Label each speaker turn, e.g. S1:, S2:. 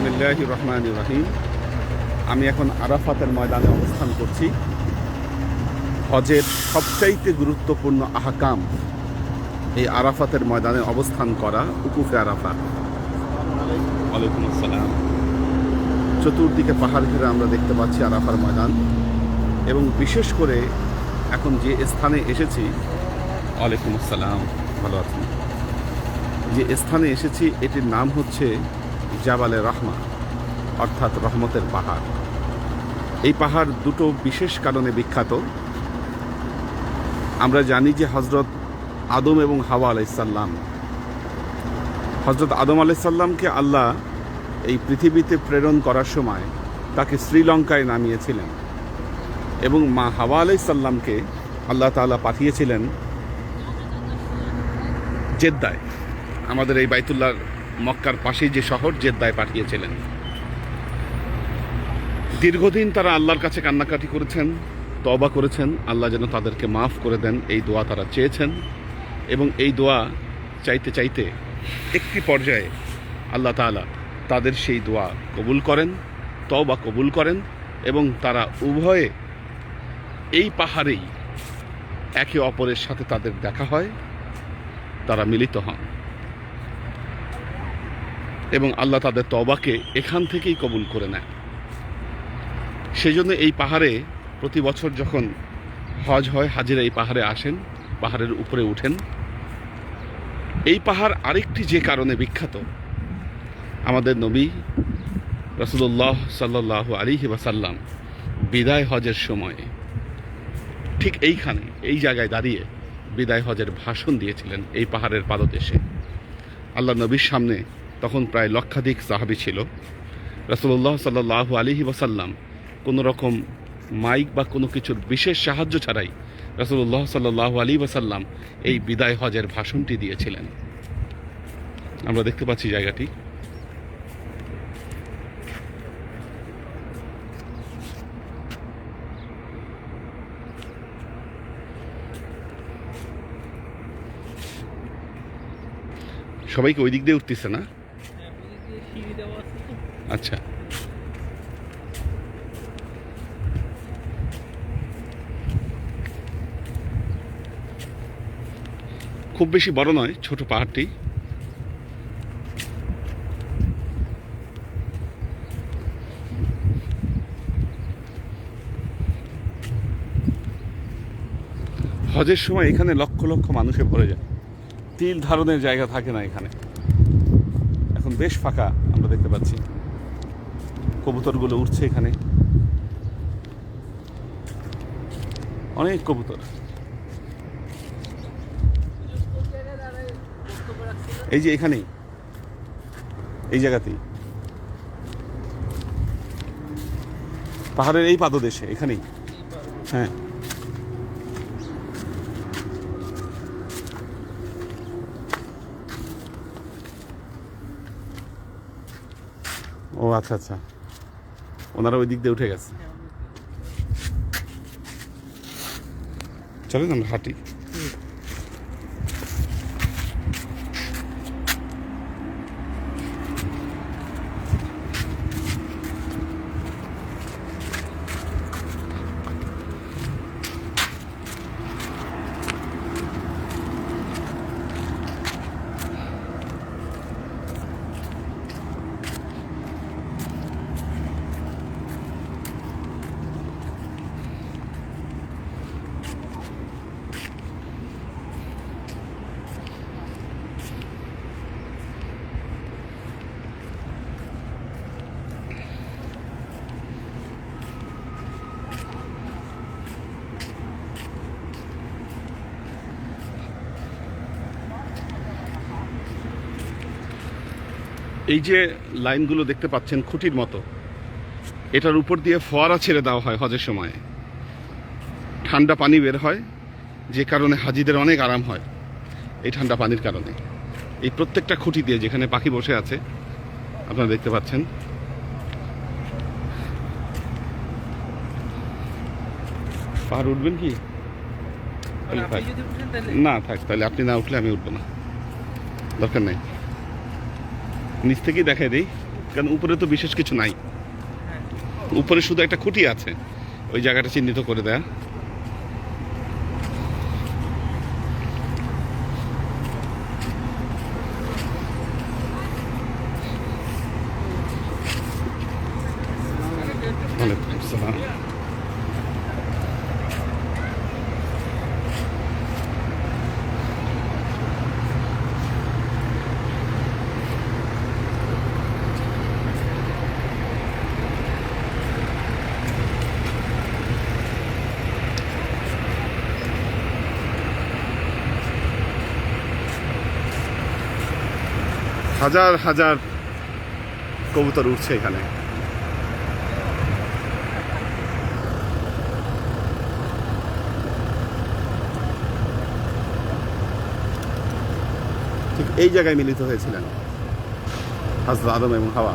S1: বিসমিল্লাহ রহমান রাহিম। আমি এখন আরাফাতের ময়দানে অবস্থান করছি। হজের সবচাইতে গুরুত্বপূর্ণ আহকাম এই আরাফাতের ময়দানে অবস্থান করা উকুফে আরাফাত। ওয়ালাইকুম আসসালাম। চতুর্দিকে পাহাড় ঘিরে আমরা দেখতে পাচ্ছি আরাফার ময়দান। এবং বিশেষ করে এখন যে স্থানে এসেছি, ওয়ালাইকুম আসসালাম, ভালো আছেন? যে স্থানে এসেছি, এটির নাম হচ্ছে জাবালে রহমা, অর্থাৎ রহমতের পাহাড়। এই পাহাড় দুটো বিশেষ কারণে বিখ্যাত। আমরা জানি যে হজরত আদম এবং হাওয়া আলাইসাল্লাম হজরত আদম আলাইসাল্লামকে আল্লাহ এই পৃথিবীতে প্রেরণ করার সময় তাকে শ্রীলঙ্কায় নামিয়েছিলেন এবং মা হাওয়া আলাইসাল্লামকে আল্লাহ তাআলা পাঠিয়েছিলেন জেদ্দায়। আমাদের এই বাইতুল্লাহর মক্কার পাশেই যে শহর, জেদ্দায় পাঠিয়েছিলেন। দীর্ঘদিন তারা আল্লাহর কাছে কান্নাকাটি করেছেন তবা করেছেন, আল্লাহ যেন তাদেরকে মাফ করে দেন, এই দোয়া তারা চেয়েছেন এবং এই দোয়া চাইতে চাইতে একটি পর্যায়ে আল্লাহ তাআলা তাদের সেই দোয়া কবুল করেন তবা কবুল করেন এবং তারা উভয়ে এই পাহাড়েই একে অপরের সাথে তাদের দেখা হয়, তারা মিলিত হন। এবং আল্লাহ তাদের তবাকে এখান থেকেই কবুল করে নেয়। সেই জন্য এই পাহাড়ে প্রতি বছর যখন হজ হয়, হাজিরা এই পাহাড়ে আসেন, পাহাড়ের উপরে উঠেন। এই পাহাড় আরেকটি যে কারণে বিখ্যাত, আমাদের নবী রসুল্লাহ সাল্লাহ আলিহি ওয়াসাল্লাম বিদায় হজের সময়ে ঠিক এইখানে, এই জায়গায় দাঁড়িয়ে বিদায় হজের ভাষণ দিয়েছিলেন এই পাহাড়ের পাদদেশে। আল্লাহ নবীর সামনে তখন প্রায় লক্ষাধিক সাহাবি ছিল। রসুল্লাহ সাল্লাহ আলিহি ওয়াসাল্লাম কোনো রকম মাইক বা কোনো কিছুর বিশেষ সাহায্য ছাড়াই রসুল্লাহ সাল্লাহ আলী ওসাল্লাম এই বিদায় হজের ভাষণটি দিয়েছিলেন। আমরা দেখতে পাচ্ছি জায়গাটি। সবাইকে ওই দিক দিয়ে উঠতেছে না? আচ্ছা। খুব বেশি বড় নয়, ছোট পাহাড়টি। হজের সময় এখানে লক্ষ লক্ষ মানুষে ভরে যায়। তিল ধারণের জায়গা থাকে না এখানে। এখন বেশ ফাঁকা আমরা দেখতে পাচ্ছি। কবুতরগুলো উঠছে এখানে। অনেক কবুতর। এই যে এখানেই। এই জায়গাতেই। পাহাড়ের এই পাদদেশে, এখানেই। হ্যাঁ। ও আচ্ছা আচ্ছা। ওনারা ওই দিক দিয়ে উঠে গেছে। চলেন আমরা হাঁটি। এই যে লাইনগুলো দেখতে পাচ্ছেন খুঁটির মতো এটার উপর দিয়ে ফোয়ারা ছেড়ে দেওয়া হয় হজের সময়। ঠান্ডা পানি বের হয় যে কারণে হাজিদের অনেক আরাম হয় এই ঠান্ডা পানির কারণে। এই প্রত্যেকটা খুঁটি দিয়ে যেখানে পাখি বসে আছে আপনারা দেখতে পাচ্ছেন। পাহাড় উঠবেন কি? না থাক তাহলে আপনি না উঠলে আমি উঠবো না। দরকার নাই। নিচ থেকেই দেখাই দিই, কারণ উপরে তো বিশেষ কিছু নাই। উপরে শুধু একটা খুঁটি আছে, ওই জায়গাটা চিহ্নিত করে দেয়া ওয়ালাইকুম আসসালাম হাজার হাজার কবুতর উঠছে এখানে। ঠিক এই জায়গায় মিলিত হয়েছিলেন হাজরত আদম এবং হাওয়া।